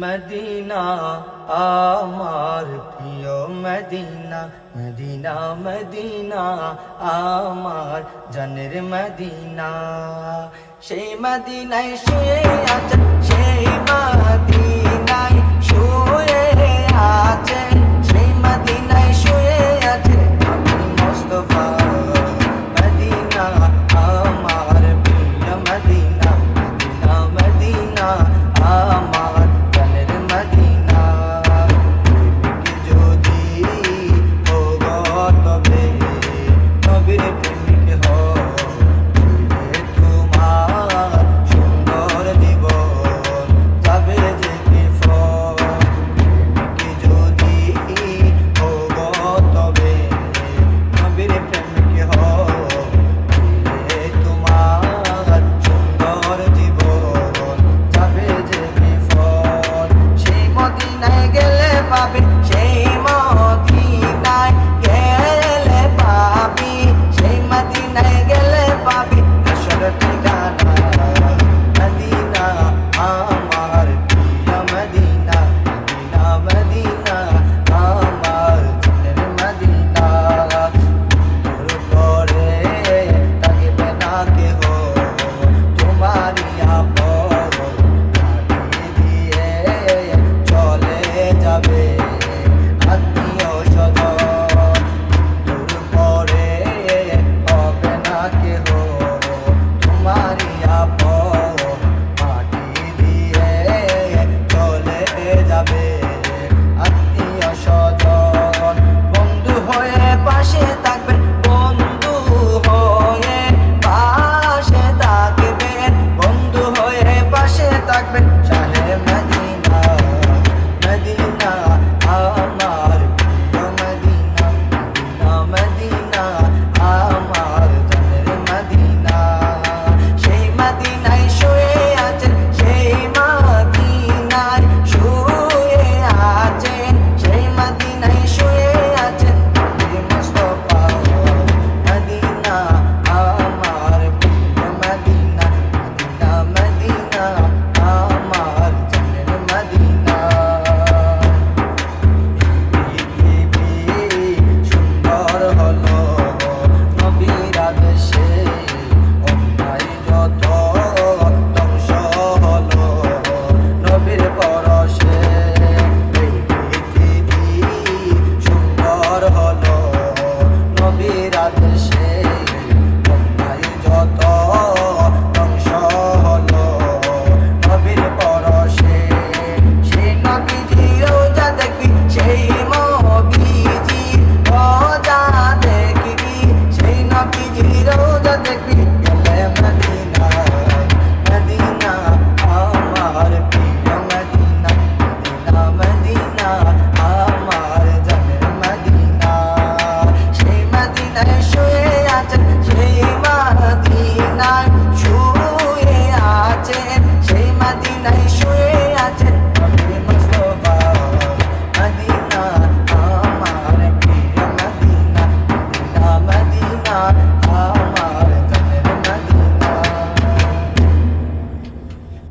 Medina, আমার প্রিয় Medina Medina Medina, আমার জনের মদিনা। সে মদিনায় শুয়ে আছে সে মদিনায় শুয়ে আছে সে মদিনায় শুয়ে আছে, আমি মোস্তফা